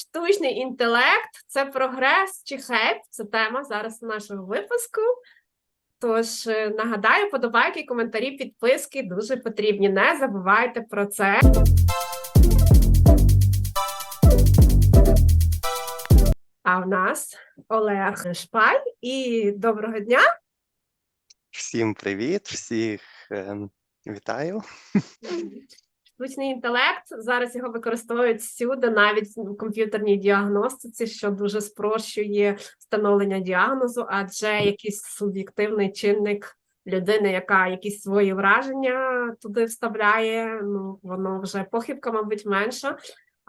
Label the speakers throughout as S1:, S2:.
S1: Штучний інтелект це прогрес чи хейп? Це тема зараз нашого випуску. Тож е, нагадаю, подобайки, коментарі, підписки дуже потрібні. Не забувайте про це. А в нас Олег Шпаль і доброго дня.
S2: Всім привіт, всіх ем, вітаю.
S1: Штучний інтелект зараз його використовують всюди, навіть в комп'ютерній діагностиці, що дуже спрощує встановлення діагнозу, адже якийсь суб'єктивний чинник людини, яка якісь свої враження туди вставляє. Ну воно вже похибка, мабуть, менша.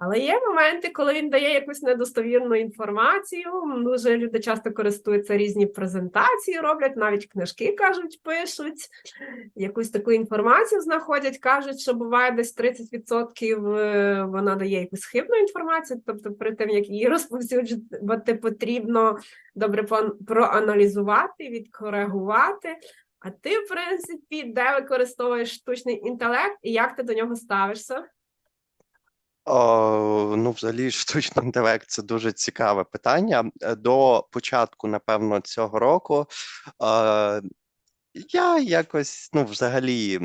S1: Але є моменти, коли він дає якусь недостовірну інформацію. Дуже люди часто користуються різні презентації, роблять, навіть книжки кажуть, пишуть, якусь таку інформацію знаходять, кажуть, що буває десь 30% е, вона дає якусь хибну інформацію. Тобто, перед тим як її розповсюджувати, потрібно добре проаналізувати, відкоригувати. А ти, в принципі, де використовуєш штучний інтелект і як ти до нього ставишся?
S2: О, ну, взагалі, штучний інтелект це дуже цікаве питання. До початку, напевно, цього року е, я якось, ну, взагалі,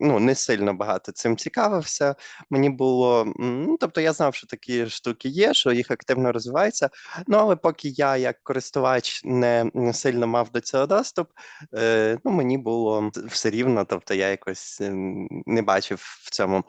S2: ну, не сильно багато цим цікавився. Мені було, ну, тобто я знав, що такі штуки є, що їх активно розвивається. Ну, але поки я, як користувач, не, сильно мав до цього доступ, е, ну, мені було все рівно, тобто я якось ем, не бачив в цьому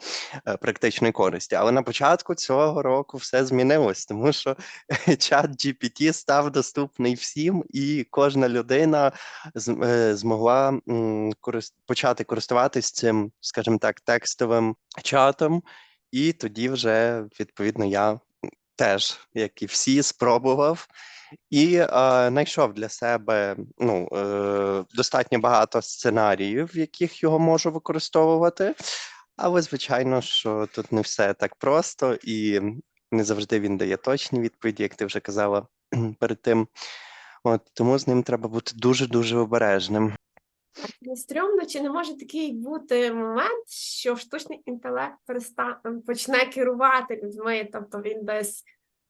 S2: е, практичної користі. Але на початку цього року все змінилось, тому що чат GPT став доступний всім, і кожна людина з- е, змогла м, корис- почати користуватись цим, скажімо так, текстовим чатом. І тоді вже відповідно я теж, як і всі, спробував. І е, знайшов для себе ну, е, достатньо багато сценаріїв, в яких його можу використовувати. Але, звичайно, що тут не все так просто, і не завжди він дає точні відповіді, як ти вже казала перед тим. От, тому з ним треба бути дуже-дуже обережним.
S1: Не стрьомно, чи не може такий бути момент, що штучний інтелект перестане почне керувати людьми, тобто він десь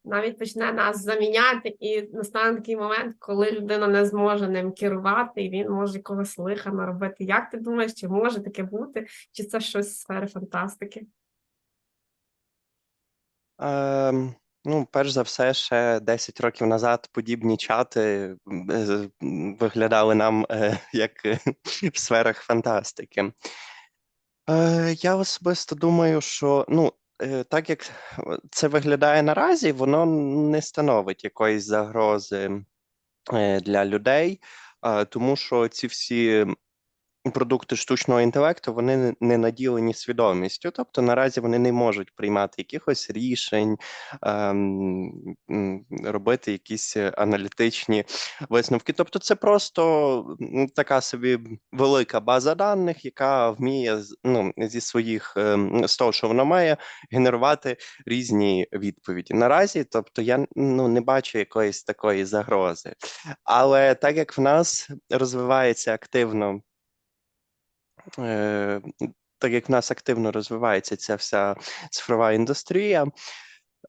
S1: навіть почне нас заміняти, і настане такий момент, коли людина не зможе ним керувати, і він може когось лиха наробити. Як ти думаєш, чи може таке бути, чи це щось з сфери фантастики?
S2: Ем, ну, перш за все, ще 10 років назад подібні чати е, виглядали нам е, як е, в сферах фантастики. Я особисто думаю, що ну, так як це виглядає наразі, воно не становить якоїсь загрози для людей, тому що ці всі продукти штучного інтелекту вони не- наділені свідомістю, тобто наразі вони не можуть приймати якихось рішень, ем, робити якісь аналітичні висновки. Тобто, це просто така собі велика база даних, яка вміє ну, зі своїх ем, з того, що вона має, генерувати різні відповіді. Наразі, тобто, я ну, не бачу якоїсь такої загрози. Але так як в нас розвивається активно так як в нас активно розвивається ця вся цифрова індустрія,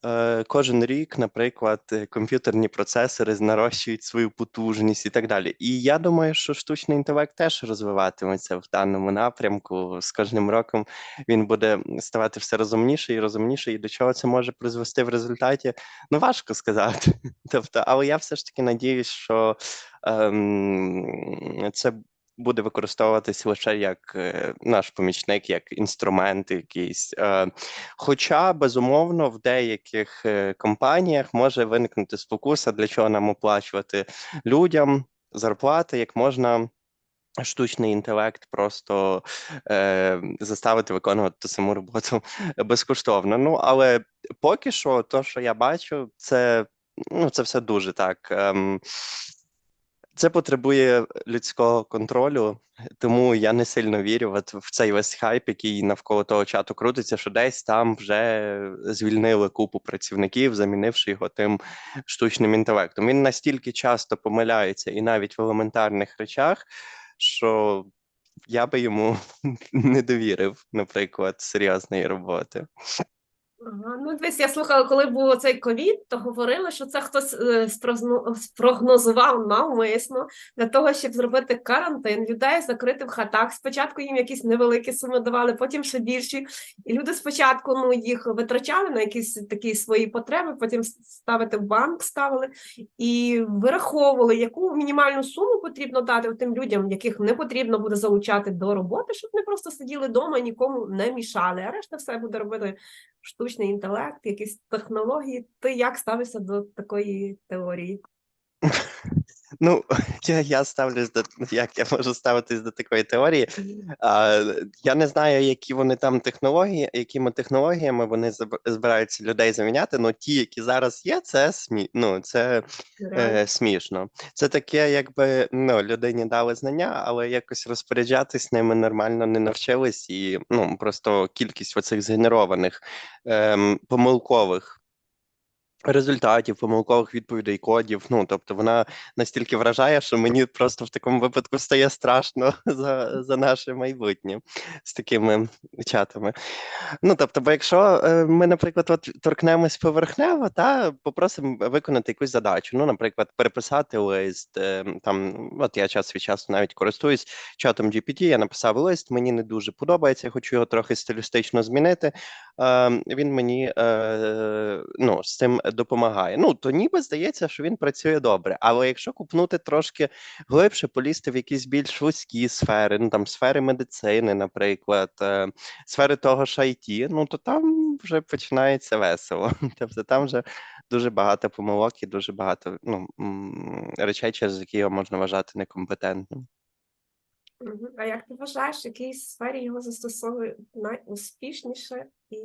S2: е, кожен рік, наприклад, е, комп'ютерні процесори нарощують свою потужність і так далі. І я думаю, що штучний інтелект теж розвиватиметься в даному напрямку. З кожним роком він буде ставати все розумніший і розумніший. І до чого це може призвести в результаті? Ну, важко сказати. Тобто, але я все ж таки надіюсь, що ем, це буде використовуватись лише як е, наш помічник, як інструмент якийсь. Е, Хоча, безумовно, в деяких е, компаніях може виникнути спокуса, для чого нам оплачувати людям зарплати, як можна. Штучний інтелект просто е, заставити виконувати ту саму роботу безкоштовно. Ну але поки що, то, що я бачу, це ну це все дуже так. Ем, це потребує людського контролю, тому я не сильно вірю от в цей весь хайп, який навколо того чату крутиться, що десь там вже звільнили купу працівників, замінивши його тим штучним інтелектом. Він настільки часто помиляється і навіть в елементарних речах, що я би йому не довірив, наприклад, серйозної роботи.
S1: Ну дивись, я слухала, коли був цей ковід, то говорили, що це хтось е, спрогнозував навмисно для того, щоб зробити карантин, людей закрити в хатах. Спочатку їм якісь невеликі суми давали, потім ще більші. І люди спочатку ну, їх витрачали на якісь такі свої потреби, потім ставити в банк ставили і вираховували, яку мінімальну суму потрібно дати тим людям, яких не потрібно буде залучати до роботи, щоб вони просто сиділи вдома і нікому не мішали. А решта все буде робити штучний інтелект, якісь технології. Ти як ставишся до такої теорії?
S2: Ну, я, я ставлюсь до як я можу ставитись до такої теорії. А, я не знаю, які вони там технології, якими технологіями вони збираються людей заміняти. Ну ті, які зараз є, це смі... ну, це е, смішно. Це таке, якби ну, людині дали знання, але якось розпоряджатись ними нормально не навчились, і ну просто кількість оцих згенерованих ем, помилкових. Результатів, помилкових відповідей, кодів. Ну, тобто вона настільки вражає, що мені просто в такому випадку стає страшно за, за наше майбутнє з такими чатами. Ну, тобто, бо якщо е, ми, наприклад, от торкнемось поверхнево, та попросимо виконати якусь задачу. Ну, наприклад, переписати лист. е, Там, от я час від часу навіть користуюсь чатом GPT, я написав лист, мені не дуже подобається, я хочу його трохи стилістично змінити. Е, Він мені е, ну, з цим допомагає. Ну, то ніби здається, що він працює добре. Але якщо купнути трошки глибше, полізти в якісь більш вузькі сфери, ну там сфери медицини, наприклад, е, сфери того ж IT, ну то там вже починається весело. Тобто там вже дуже багато помилок і дуже багато ну, речей, через які його можна вважати некомпетентним.
S1: А як ти вважаєш, в якій сфері його застосовують найуспішніше і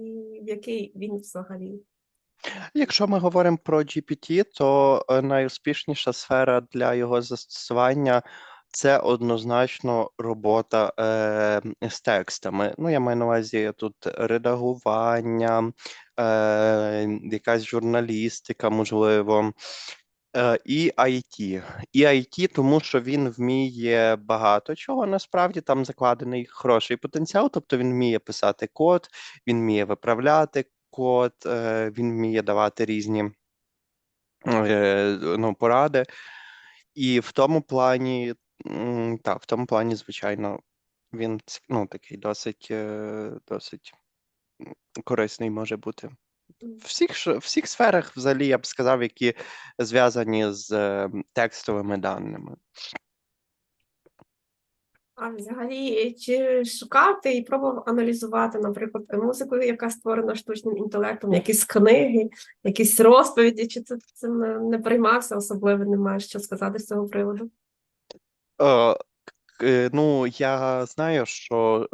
S1: в якій він взагалі?
S2: Якщо ми говоримо про GPT, то е, найуспішніша сфера для його застосування це однозначно робота е, з текстами. Ну, я маю на увазі тут редагування, е, якась журналістика, можливо. Е, І IT. І IT, тому що він вміє багато чого. Насправді там закладений хороший потенціал. Тобто він вміє писати код, він вміє виправляти код, е, він вміє давати різні е, ну, поради. І в тому плані, так, в тому плані, звичайно, він ну, такий досить, е, досить корисний може бути. В всіх, всіх сферах, взагалі, я б сказав, які зв'язані з текстовими даними.
S1: А взагалі, чи шукав ти і пробував аналізувати, наприклад, музику, яка створена штучним інтелектом, якісь книги, якісь розповіді, чи ти цим не, приймався, особливо не маєш що сказати з цього приводу?
S2: Е, е, ну, я знаю, що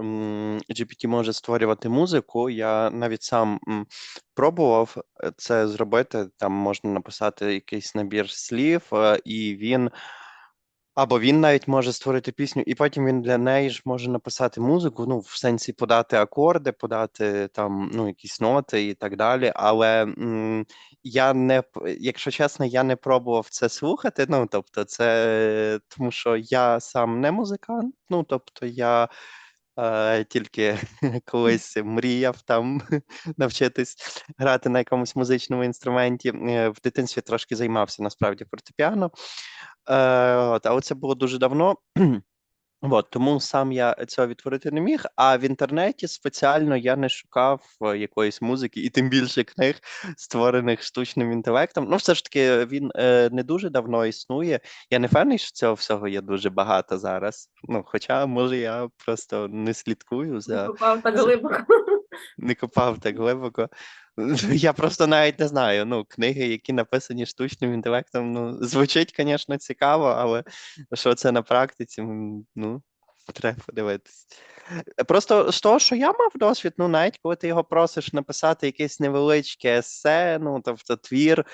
S2: GPT може створювати музику. Я навіть сам пробував е, це зробити. Там можна написати якийсь набір слів, е, і він. Або він навіть може створити пісню, і потім він для неї ж може написати музику, ну, в сенсі подати акорди, подати там ну, якісь ноти і так далі. Але м, я не, якщо чесно, я не пробував це слухати. Ну, тобто, це тому що я сам не музикант. Ну, тобто, я е, тільки колись мріяв там навчитись грати на якомусь музичному інструменті. Е, В дитинстві трошки займався насправді фортепіано. Але це було дуже давно. От, тому сам я цього відтворити не міг, а в інтернеті спеціально я не шукав е, якоїсь музики, і тим більше книг, створених штучним інтелектом. Ну, все ж таки, він е, не дуже давно існує. Я не впевнений, що цього всього є дуже багато зараз. Ну, хоча, може, я просто не слідкую за
S1: Попав так глибоко.
S2: не копав так глибоко. Я просто навіть не знаю. Ну, книги, які написані штучним інтелектом, ну, звучить, звісно, цікаво, але що це на практиці, ну, треба подивитись. Просто з того, що я мав досвід, ну, навіть коли ти його просиш написати якесь невеличке есе, ну, тобто твір,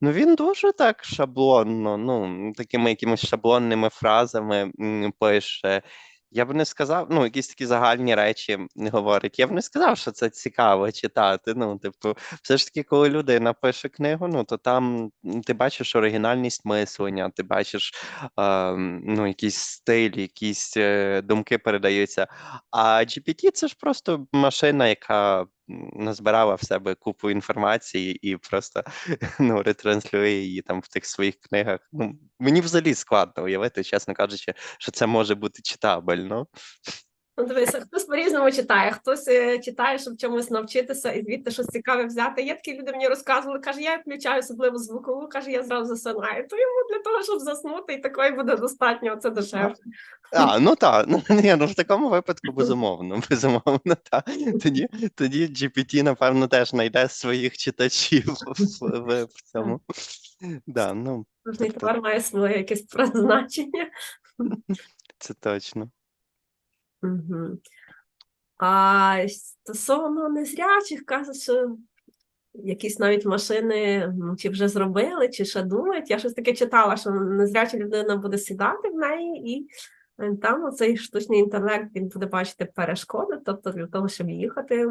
S2: ну він дуже так шаблонно, ну, такими якимись шаблонними фразами пише. Я б не сказав, ну, якісь такі загальні речі не говорить. Я б не сказав, що це цікаво читати. Ну, типу, все ж таки, коли людина пише книгу, ну то там ти бачиш оригінальність мислення, ти бачиш е, ну, якийсь стиль, якісь е, думки передаються. А GPT це ж просто машина, яка назбирала в себе купу інформації і просто ну, ретранслює її там в тих своїх книгах. Ну, мені взагалі складно уявити, чесно кажучи, що це може бути читабельно.
S1: Ну, дивися, хтось по-різному читає, хтось е, читає, щоб чомусь навчитися і звідти щось цікаве взяти. Є такі люди мені розказували, каже, я включаю особливо звукову, каже, я зразу засинаю. То йому для того, щоб заснути, і такої буде достатньо, це дешевше.
S2: А, ну так, ну, ні, ну в такому випадку безумовно, безумовно, так. Тоді, тоді GPT, напевно, теж знайде своїх читачів в, в, в цьому. Да, ну,
S1: Кожний
S2: тобто-
S1: товар має своє якесь призначення.
S2: це точно.
S1: Угу. А стосовно незрячих, кажуть, що якісь навіть машини ну, чи вже зробили, чи ще думають. Я щось таке читала, що незряча людина буде сідати в неї, і там цей штучний інтелект він буде бачити перешкоди. Тобто для того, щоб їхати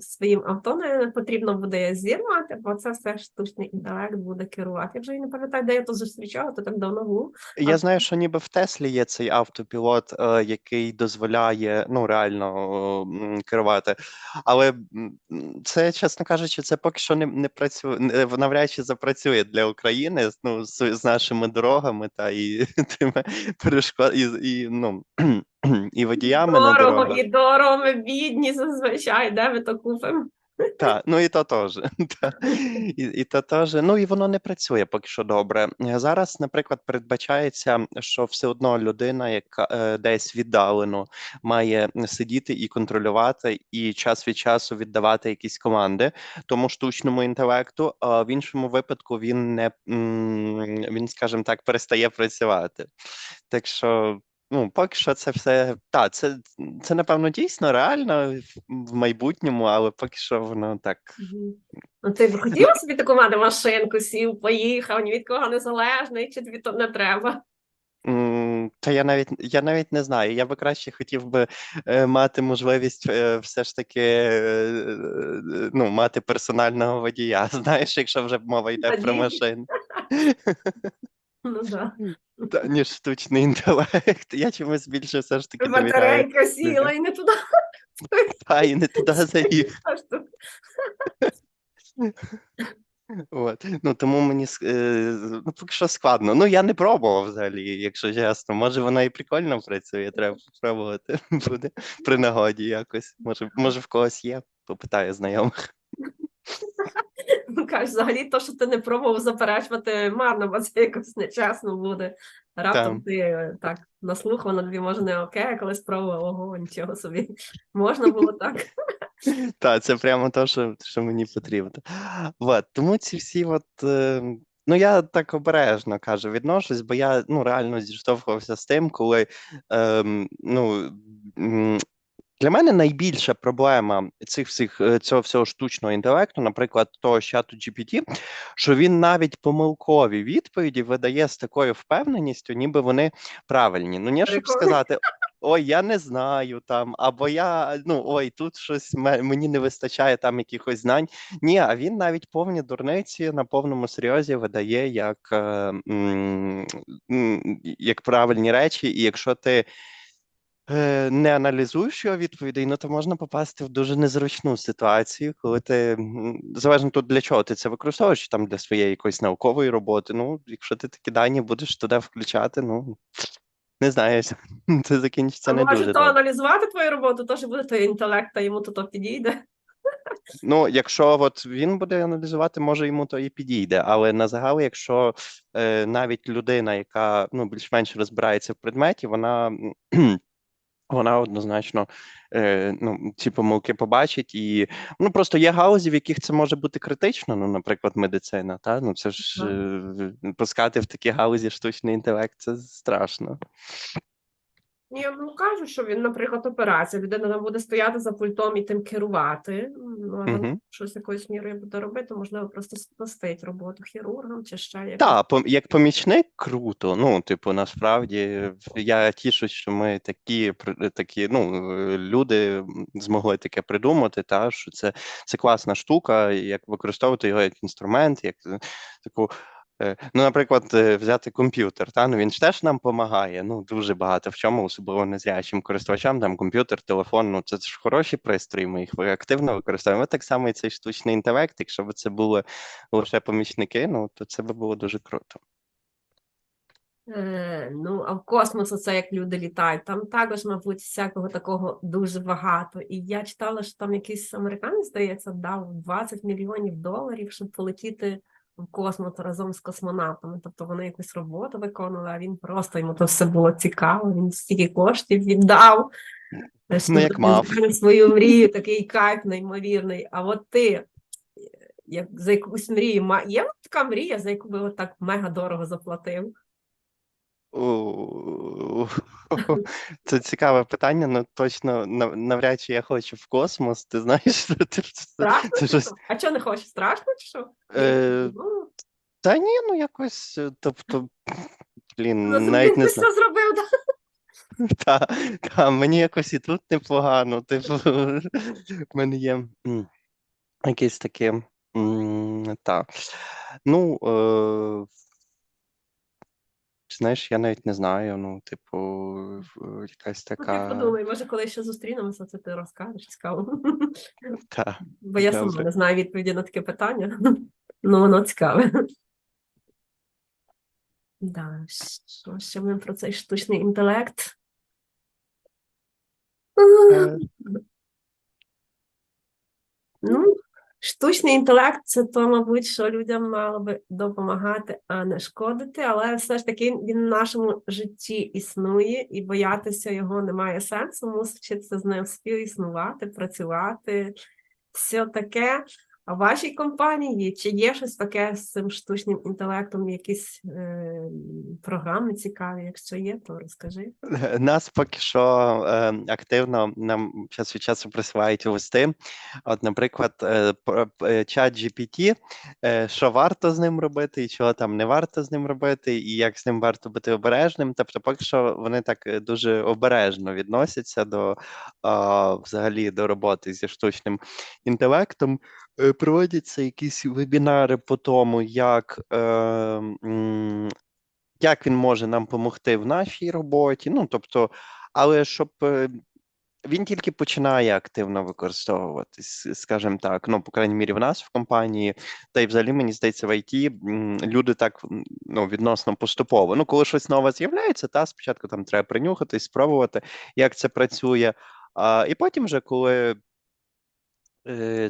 S1: своїм авто, не потрібно буде зір мати, бо це все штучний інтелект буде керувати. Я вже і не пам'ятаю, де я то зустрічала, то так давно було.
S2: Я
S1: А-
S2: знаю, що ніби в Теслі є цей автопілот, е, який дозволяє ну реально керувати. Але це, чесно кажучи, це поки що не, не працює, навряд чи запрацює для України ну, з, з нашими дорогами та і тими перешкод і, і ну. І водіями на
S1: Дорого,
S2: дорогах.
S1: і дорого, ми бідні зазвичай, де ми то купимо?
S2: Так, ну і то теж. Та. І, і то теж. Ну і воно не працює поки що добре. Зараз, наприклад, передбачається, що все одно людина, яка е, десь віддалено має сидіти і контролювати, і час від часу віддавати якісь команди тому штучному інтелекту. А в іншому випадку він не м, він, скажімо так, перестає працювати. Так що. Ну, поки що це все та це, це напевно дійсно реально в- майбутньому, але поки що воно так.
S1: Ну, ти б хотіла собі таку мати машинку, сів, поїхав, ні від кого незалежний, чи тобі то не треба?
S2: Та я навіть я навіть не знаю. Я би краще хотів би е, мати можливість е, все ж таки е, е, ну, мати персонального водія. Знаєш, якщо вже мова йде про
S1: Водій.
S2: машину,
S1: Ну да.
S2: Та, ніж штучний інтелект. Я чомусь більше все ж таки довіряю.
S1: Батарейка сіла і не туди.
S2: Та і не туди заїхав. От. Ну, тому мені ск- е, ну, поки що складно. Ну, я не пробував взагалі, якщо чесно. Може, вона і прикольно працює, треба спробувати буде при нагоді якось. Може, може в когось є, попитаю знайомих.
S1: Ну, Кажеш, взагалі, то, що ти не пробував заперечувати марно, бо це якось нечесно буде. Раптом
S2: Там.
S1: ти е, так наслухано тобі може не окей, а коли спробував, ого, нічого собі. Можна було так.
S2: Так, це прямо те, що, що мені потрібно. От, тому ці всі, от, е, ну я так обережно кажу, відношусь, бо я ну, реально зіштовхувався з тим, коли ем, ну, для мене найбільша проблема цих всіх е, цього всього штучного інтелекту, наприклад, того чату GPT, що він навіть помилкові відповіді видає з такою впевненістю, ніби вони правильні. Ну, не щоб сказати. Ой, я не знаю там, або я ну ой, тут щось мені не вистачає там якихось знань. Ні, а він навіть повні дурниці на повному серйозі видає як, е, як правильні речі, і якщо ти не аналізуєш його відповідей, ну то можна попасти в дуже незручну ситуацію, коли ти залежно тут для чого ти це використовуєш, там для своєї якоїсь наукової роботи. Ну, якщо ти такі дані будеш туди включати, ну не знаю, це закінчиться
S1: А
S2: не
S1: може
S2: дуже
S1: то аналізувати твою роботу, що буде той інтелект, а йому то то підійде.
S2: Ну, якщо от він буде аналізувати, може йому то і підійде. Але на загал, якщо е, навіть людина, яка ну більш-менш розбирається в предметі, вона. Вона однозначно е, ну, ці помилки побачить, і ну просто є галузі, в яких це може бути критично. Ну, наприклад, медицина. Та ну це ж е, пускати в такі галузі штучний інтелект, це страшно.
S1: Ні, ну кажуть, що він, наприклад, операція, людина буде стояти за пультом і тим керувати. Ну, а там
S2: Мгм.
S1: щось якоюсь мірою буде робити, можливо, просто спростить роботу хірургам чи ще якось.
S2: Так, як помічник круто. Ну, типу, насправді я тішусь, що ми такі при- такі, ну, е, люди м, змогли таке придумати, та що це, це класна штука, як використовувати його як інструмент, як е, таку Ну, наприклад, е, взяти комп'ютер, та ну він ж теж нам допомагає. Ну, дуже багато в чому, особливо незрячим користувачам. Там комп'ютер, телефон, ну це ж хороші пристрої. Ми їх активно використовуємо. Так само і цей штучний інтелект. Якщо б це були лише помічники, ну то це би було дуже круто.
S1: Е, ну, а в космос, оце як люди літають, там також, мабуть, всякого такого дуже багато. І я читала, що там якийсь американець, здається, дав 20 мільйонів доларів, щоб полетіти в космос разом з космонавтами. Тобто вони якусь роботу виконували, а він просто йому то все було цікаво, він стільки коштів віддав. Е,
S2: Ну, як мав.
S1: свою мрію, такий кайф неймовірний. А от ти як за якусь мрію, є така мрія, за яку би так мега дорого заплатив?
S2: Це цікаве питання, ну точно навряд чи я хочу в космос. Ти знаєш, ти-
S1: Страшно?
S2: це щось.
S1: що? А чого не хочеш? Страшно чи що?
S2: Е,
S1: Ну,
S2: Та ні, ну якось, е, тобто, блін,
S1: ну,
S2: навіть не знаю.
S1: зробив, да?
S2: Та, та, мені якось і тут непогано. Типу, в мене є якесь таке. Та. Ну, е, знаєш, я навіть не знаю. Ну, типу, в- якась
S1: Ну,
S2: така.
S1: подумай, може, коли ще зустрінемося, це ти розкажеш цікаво.
S2: Та.
S1: Бо я сама не знаю відповіді на таке питання. Ну, воно цікаве. Да, що ще ми про цей штучний інтелект?
S2: Е,
S1: Ну, штучний інтелект це то, мабуть, що людям мало би допомагати, а не шкодити, але все ж таки він в нашому житті існує, і боятися його немає сенсу. Мусить вчитися з ним співіснувати, працювати, все таке. В вашій компанії чи є щось таке з цим штучним інтелектом, якісь е, програми цікаві? Якщо є, то розкажи.
S2: Нас поки що е, активно нам час від часу присилають листи. От, наприклад, е, е, чат GPT, е, що варто з ним робити, і чого там не варто з ним робити, і як з ним варто бути обережним. Тобто, поки що вони так е, дуже обережно відносяться до а, взагалі до роботи зі штучним інтелектом. Е, Проводяться якісь вебінари по тому, як. Е, як він може нам допомогти в нашій роботі. Ну, тобто, але щоб е, він тільки починає активно використовуватись, скажімо так. Ну, по крайній мірі, в нас в компанії, та й взагалі мені здається, в IT люди так ну, відносно поступово. Ну, коли щось нове з'являється, та спочатку там треба принюхатись, спробувати, як це працює. А, і потім, вже коли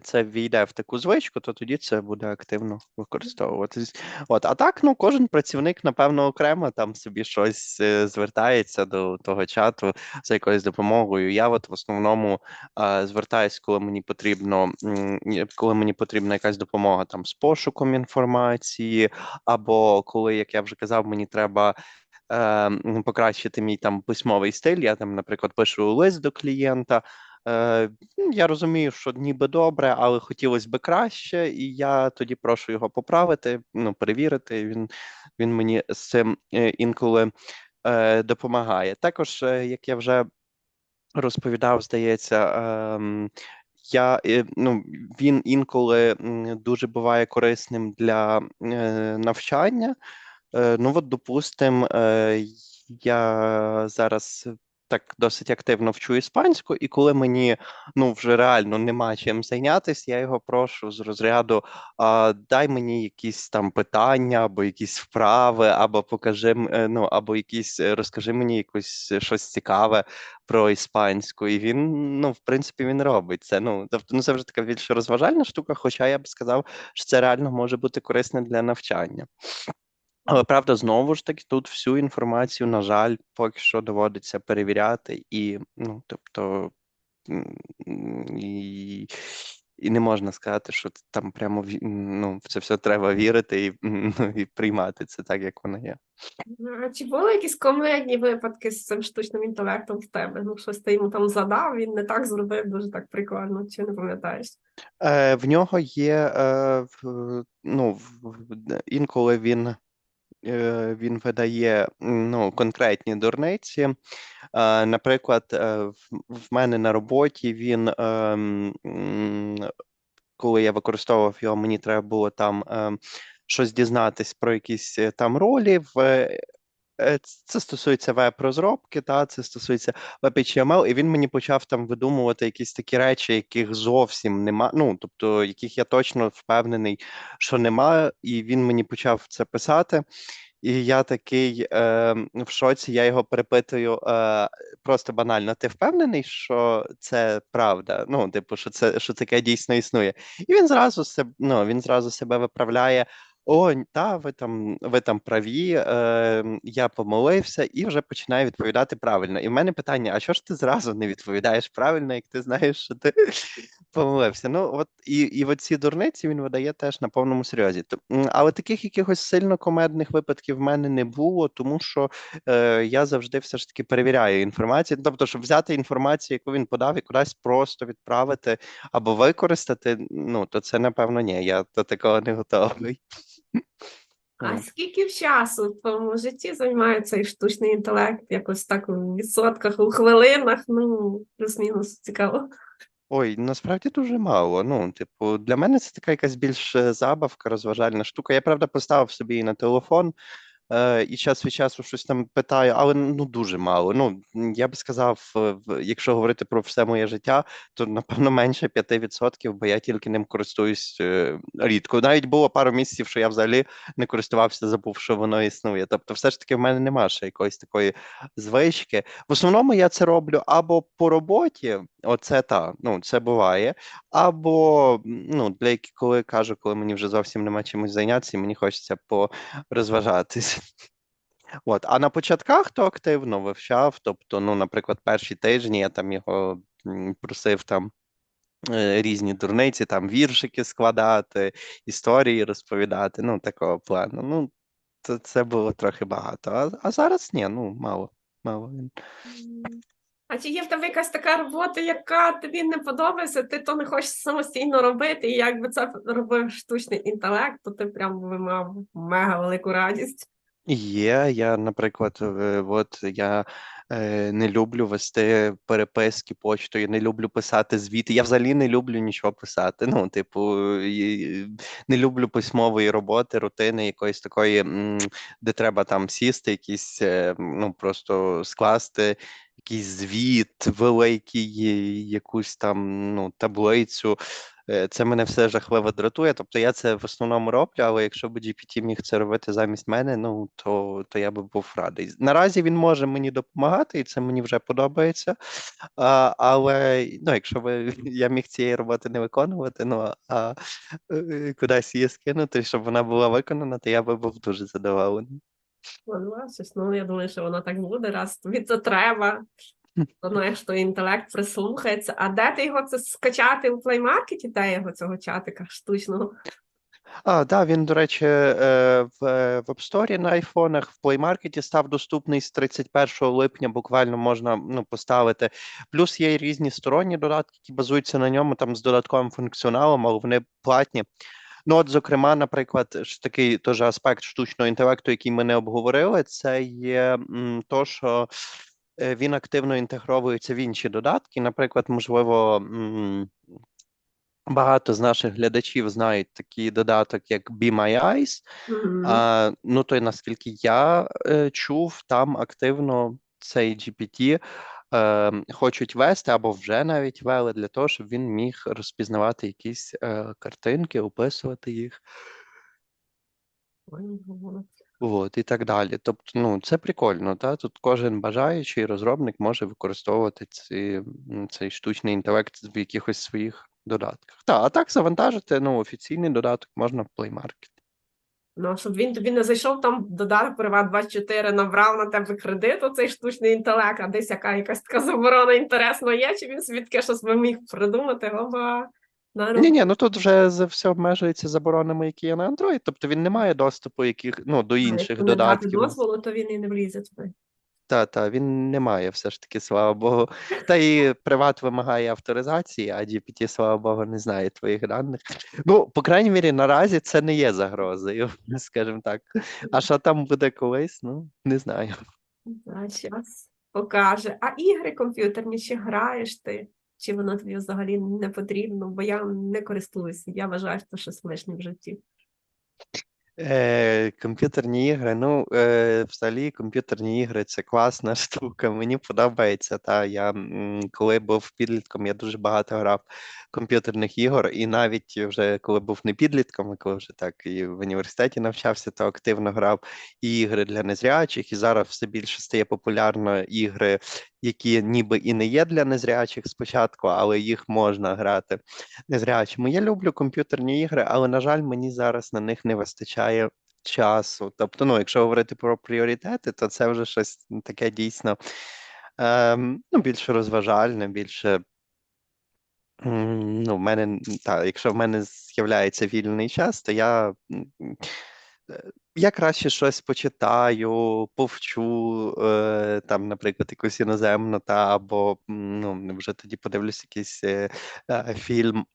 S2: це війде в таку звичку, то тоді це буде активно використовуватись. От, а так, ну, кожен працівник, напевно, окремо там собі щось е, звертається до того чату за якоюсь допомогою. Я от в основному е, звертаюсь, коли мені потрібно, коли мені потрібна якась допомога там з пошуком інформації, або коли, як я вже казав, мені треба. е, Покращити мій там письмовий стиль. Я там, наприклад, пишу лист до клієнта. Е, ну, я розумію, що ніби добре, але хотілося б краще, і я тоді прошу його поправити, ну, перевірити. Він, він мені з цим е, інколи е, допомагає. Також, як я вже розповідав, здається, ем, я, ну, він інколи дуже буває корисним для навчання. Ну, от, допустим, е, я зараз так досить активно вчу іспанську, і коли мені ну вже реально нема чим зайнятися, я його прошу з розряду а, дай мені якісь там питання, або якісь вправи, або покажи е, ну, або якісь е, розкажи мені якось е, щось цікаве про іспанську. І він, ну, в принципі, він робить це. Ну, тобто, ну, це вже така більш розважальна штука, хоча я б сказав, що це реально може бути корисне для навчання. Але правда, знову ж таки, тут всю інформацію, на жаль, поки що доводиться перевіряти, і ну, тобто, і, і не можна сказати, що там прямо ну, в це все треба вірити і, ну, і приймати це так, як воно є.
S1: А чи були якісь комедні випадки з цим штучним інтелектом в тебе? Ну, щось ти йому там задав, він не так зробив, дуже так прикольно, чи не пам'ятаєш?
S2: Е, в нього є е, ну, інколи він, він видає ну, конкретні дурниці. Е, Наприклад, е, в мене на роботі він, ем, коли я використовував його, мені треба було там ем, щось дізнатись про якісь е, там ролі в. Е, Це стосується веб-розробки, та це стосується веб-HTML, і він мені почав там видумувати якісь такі речі, яких зовсім нема. Ну тобто, яких я точно впевнений, що нема, і він мені почав це писати. І я такий е, в шоці, я його перепитую е, просто банально: ти впевнений, що це правда? Ну, типу, що це що таке дійсно існує? І він зразу себе, ну, він зразу себе виправляє. О, та, ви там, ви там праві, е, я помилився, і вже починає відповідати правильно. І в мене питання: а що ж ти зразу не відповідаєш правильно, як ти знаєш, що ти помилився? Ну, от і, і от ці дурниці він видає теж на повному серйозі. Але таких якихось сильно комедних випадків в мене не було, тому що е, я завжди все ж таки перевіряю інформацію. Тобто, щоб взяти інформацію, яку він подав, і кудись просто відправити або використати, ну то це напевно ні. Я до такого не готовий.
S1: А скільки часу в твоєму житті займає цей штучний інтелект? Якось так у відсотках, у хвилинах, ну, плюс-мінус цікаво.
S2: Ой, насправді дуже мало. Ну, типу, для мене це така якась більш е, забавка, розважальна штука. Я правда поставив собі на телефон. Е, і час від часу щось там питаю, але ну дуже мало. Ну я би сказав, е, якщо говорити про все моє життя, то напевно менше 5%, бо я тільки ним користуюсь е, рідко. Навіть було пару місяців, що я взагалі не користувався, забув, що воно існує. Тобто, все ж таки, в мене немає ще якоїсь такої звички. В основному я це роблю або по роботі, оце та ну це буває, або ну для коли кажу, коли мені вже зовсім нема чимось зайнятися, мені хочеться порозважатись. От, а на початках то активно вивчав. Тобто, ну, наприклад, перші тижні я там його просив там е, різні дурниці, там віршики складати, історії розповідати. Ну, такого плану. Ну, це, це було трохи багато. А, а зараз ні, ну мало. Мало він.
S1: А чи є в тебе якась така робота, яка тобі не подобається, ти то не хочеш самостійно робити, і якби це робив штучний інтелект, то ти прям би мав мега велику радість.
S2: Є, я, наприклад, е, от я е, не люблю вести переписки почтою, не люблю писати звіти. Я взагалі не люблю нічого писати. Ну, типу, не люблю письмової роботи, рутини якоїсь такої, де треба там сісти, якісь, е, ну, просто скласти якийсь звіт великий, якусь там ну, таблицю. Е, Це мене все жахливо дратує. Тобто я це в основному роблю, але якщо б GPT міг це робити замість мене, ну то, то я би був радий. Наразі він може мені допомагати, і це мені вже подобається. А, але ну, якщо б я міг цієї роботи не виконувати, ну а е, кудись її скинути, щоб вона була виконана, то я би був дуже задоволений.
S1: Ну, ну я думаю, що воно так буде, раз тобі це треба. Знаєш, що інтелект прислухається. А де ти його це скачати у плеймаркеті, де його цього чатика штучного?
S2: А, да, він, до речі, е, в, е, в App Store на айфонах, в Play Market став доступний з 31 липня, буквально можна ну, поставити. Плюс є різні сторонні додатки, які базуються на ньому, там з додатковим функціоналом, але вони платні. Ну, от, зокрема, наприклад, ж такий теж аспект штучного інтелекту, який ми не обговорили, це є то, що е, він активно інтегровується в інші додатки. Наприклад, можливо, багато з наших глядачів знають такий додаток, як Be My Eyes.
S1: Мгм.
S2: А, ну, то наскільки я е, чув, там активно цей GPT е, хочуть вести або вже навіть вели для того, щоб він міг розпізнавати якісь е, картинки, описувати їх. От, і так далі. Тобто, ну, це прикольно, та? Тут кожен бажаючий розробник може використовувати ці, цей штучний інтелект в якихось своїх додатках. Та, а так завантажити ну, офіційний додаток можна в Play Market.
S1: Ну, щоб він тобі не зайшов там додав Приват 24 набрав на тебе кредит, оцей штучний інтелект, а десь яка якась така заборона інтересна є, чи він собі щось би міг придумати, оба.
S2: Ні, ні, ну тут вже все обмежується заборонами, які є на Android, тобто він не має доступу яких, ну, до інших
S1: Якщо не дати
S2: додатків.
S1: дозволу, то він і не влізе туди.
S2: Та, та, він не має все ж таки, слава Богу. Та і приват вимагає авторизації, а GPT, слава Богу, не знає твоїх даних. Ну, по крайній мірі, наразі це не є загрозою, скажімо так. А що там буде колись, ну, не знаю.
S1: Час покаже. А ігри комп'ютерні чи граєш ти? Чи воно тобі взагалі не потрібно? Бо я не користуюся. Я вважаю, що щось лишнє в житті.
S2: Е, комп'ютерні ігри. Ну, е, взагалі, комп'ютерні ігри це класна штука. Мені подобається. Та я коли був підлітком, я дуже багато грав комп'ютерних ігор, і навіть вже коли був не підлітком, а коли вже так і в університеті навчався, то активно грав і ігри для незрячих. І зараз все більше стає популярно ігри, які ніби і не є для незрячих спочатку, але їх можна грати незрячими. Я люблю комп'ютерні ігри, але, на жаль, мені зараз на них не вистачає часу. Тобто, ну, якщо говорити про пріоритети, то це вже щось таке дійсно ем, ну, більше розважальне, більше. Ну, в мене, та, якщо в мене з'являється вільний час, то я, е, я краще щось почитаю, повчу, е, там, наприклад, якусь іноземну, та, або ну, вже тоді подивлюсь якийсь е, е, фільм.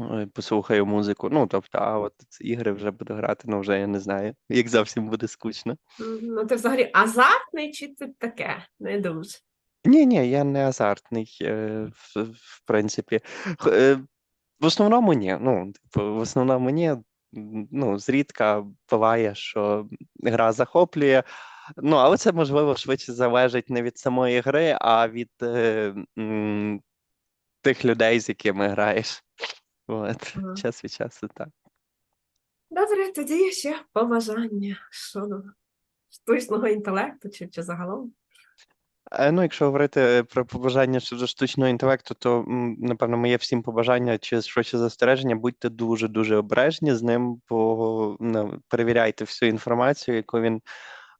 S2: Ой, Послухаю музику. Ну, тобто, а от ці ігри вже буду грати, ну вже я не знаю, як зовсім буде скучно.
S1: Ну, ти взагалі азартний чи це таке? Не дуже.
S2: Ні, ні, я не азартний, е, в, в принципі. Х- е, В основному ні. Ну, типу, в основному ні. М, Ну, зрідка буває, що гра захоплює. Ну, але це можливо швидше залежить не від самої гри, а від е, м, тих людей, з якими граєш. От,
S1: Ага.
S2: час від часу, так.
S1: Добре, тоді ще побажання щодо штучного інтелекту чи, чи загалом.
S2: Е, Ну, якщо говорити е, про побажання щодо штучного інтелекту, то напевно моє всім побажання чи швидше застереження, будьте дуже дуже обережні з ним, бо ну, перевіряйте всю інформацію, яку він,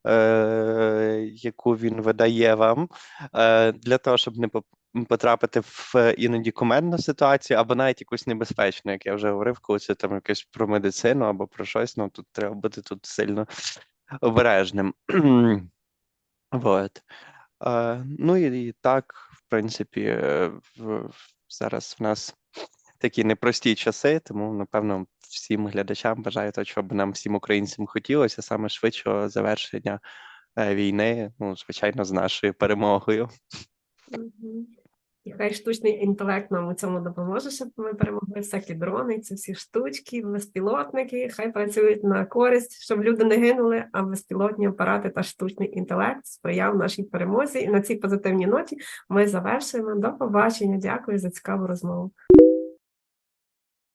S2: е, яку він видає вам, е, для того, щоб не потрапити в е, іноді кумедну ситуацію, або навіть якусь небезпечну, як я вже говорив, коли це там якесь про медицину або про щось, ну тут треба бути тут сильно обережним. Вот. Е, ну і, і так, в принципі, е, в, зараз в нас такі непрості часи, тому, напевно, всім глядачам бажаю того, щоб нам всім українцям хотілося саме швидшого завершення е, війни, ну, звичайно, з нашою перемогою.
S1: І хай штучний інтелект нам у цьому допоможе, щоб ми перемогли всякі дрони, ці всі штучки, безпілотники, хай працюють на користь, щоб люди не гинули, а безпілотні апарати та штучний інтелект сприяв нашій перемозі. І на цій позитивній ноті ми завершуємо. До побачення. Дякую за цікаву розмову.